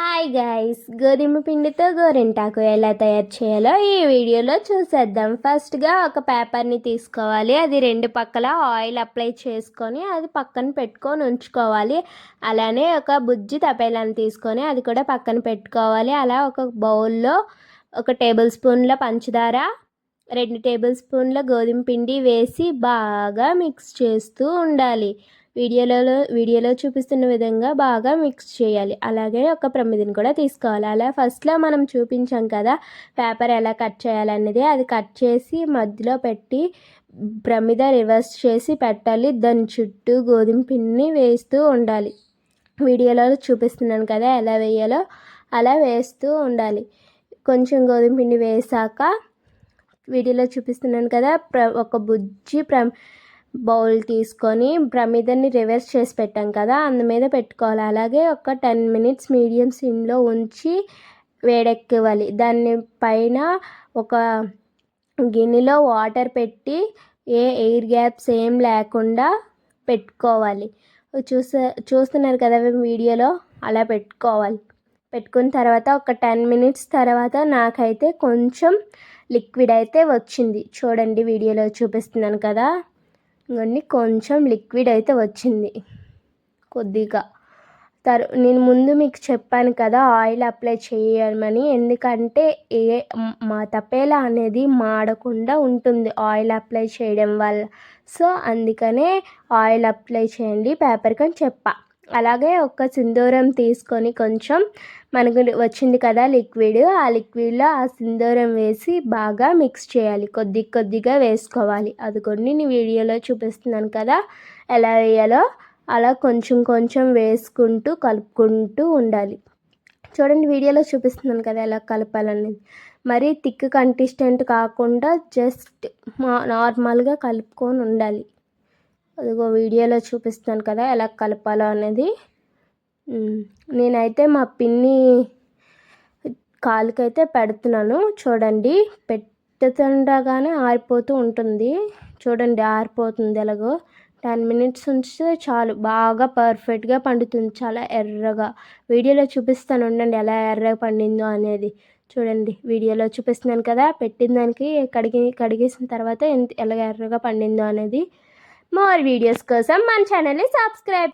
Hi guys గోధుమ పిండితో గోరింటాకు ఎలా తయారు చేయాలో ఈ వీడియోలో చూసేద్దాం. ఫస్ట్గా ఒక పేపర్ని తీసుకోవాలి. అది రెండు పక్కల ఆయిల్ అప్లై చేసుకొని అది పక్కన పెట్టుకొని ఉంచుకోవాలి. అలానే ఒక బుజ్జి తపేలాన్ని తీసుకొని అది కూడా పక్కన పెట్టుకోవాలి. అలా ఒక బౌల్లో ఒక టేబుల్ స్పూన్ల పంచదార రెండు టేబుల్ స్పూన్ల గోధుమ పిండి వేసి బాగా మిక్స్ చేస్తూ ఉండాలి. వీడియోలలో వీడియోలో చూపిస్తున్న విధంగా బాగా మిక్స్ చేయాలి. అలాగే ఒక ప్రమిదిని కూడా తీసుకోవాలి. అలా ఫస్ట్లో మనం చూపించాం కదా పేపర్ ఎలా కట్ చేయాలన్నది అది కట్ చేసి మధ్యలో పెట్టి ప్రమిద రివర్స్ చేసి పెట్టాలి. దాని చుట్టూ గోధుమ పిండిని వేస్తూ ఉండాలి. వీడియోలో చూపిస్తున్నాను కదా ఎలా వేయాలో అలా వేస్తూ ఉండాలి. కొంచెం గోధుమ పిండి వేసాక వీడియోలో చూపిస్తున్నాను కదా ప్ర ఒక బుజ్జి ప్ర బౌల్ తీసుకొని ప్రమిదని రివర్స్ చేసి పెట్టాం కదా అందు మీద పెట్టుకోవాలి. అలాగే ఒక టెన్ మినిట్స్ మీడియం సిమ్లో ఉంచి వేడెక్కివ్వాలి దాని పైన ఒక గిన్నెలో వాటర్ పెట్టి ఏ ఎయిర్ గ్యాప్స్ ఏం లేకుండా పెట్టుకోవాలి. చూసే చూస్తున్నారు కదా వీడియోలో? అలా పెట్టుకోవాలి. పెట్టుకున్న తర్వాత ఒక టెన్ మినిట్స్ తర్వాత నాకైతే కొంచెం లిక్విడ్ అయితే వచ్చింది. చూడండి వీడియోలో చూపిస్తున్నాను కదా. ఇవన్నీ కొంచెం లిక్విడ్ అయితే వచ్చింది కొద్దిగా. తర్ నేను ముందు మీకు చెప్పాను కదా ఆయిల్ అప్లై చేయమని. ఎందుకంటే ఏ మా తపేలా అనేది మాడకుండా ఉంటుంది ఆయిల్ అప్లై చేయడం వల్ల. సో అందుకనే ఆయిల్ అప్లై చేయండి పేపర్కి అని చెప్పా. అలాగే ఒక సింధూరం తీసుకొని కొంచెం మనకు వచ్చింది కదా లిక్విడ్ ఆ లిక్విడ్లో ఆ సింధూరం వేసి బాగా మిక్స్ చేయాలి. కొద్ది కొద్దిగా వేసుకోవాలి. అది కొన్ని నేను వీడియోలో చూపిస్తున్నాను కదా ఎలా వేయాలో. అలా కొంచెం కొంచెం వేసుకుంటూ కలుపుకుంటూ ఉండాలి. చూడండి వీడియోలో చూపిస్తున్నాను కదా ఎలా కలపాలనేది. మరీ థిక్ కంటిస్టెంట్ కాకుండా జస్ట్ మా నార్మల్గా కలుపుకొని ఉండాలి. అదిగో వీడియోలో చూపిస్తాను కదా ఎలా కలపాలో అనేది. నేనైతే మా పిన్ని కాలుకైతే పెడుతున్నాను. చూడండి పెట్టుతుండగానే ఆరిపోతూ ఉంటుంది. చూడండి ఆరిపోతుంది ఎలాగో. టెన్ మినిట్స్ ఉంచితే చాలు. బాగా పర్ఫెక్ట్గా పండుతుంది చాలా ఎర్రగా. వీడియోలో చూపిస్తాను ఉండండి ఎలా ఎర్రగా పండిందో అనేది. చూడండి వీడియోలో చూపిస్తున్నాను కదా పెట్టిన దానికి కడిగి కడిగేసిన తర్వాత ఎంత ఎలాగ ఎర్రగా పండిందో అనేది. మోర్ వీడియోస్ కోసం మన ఛానల్ని సబ్స్క్రైబ్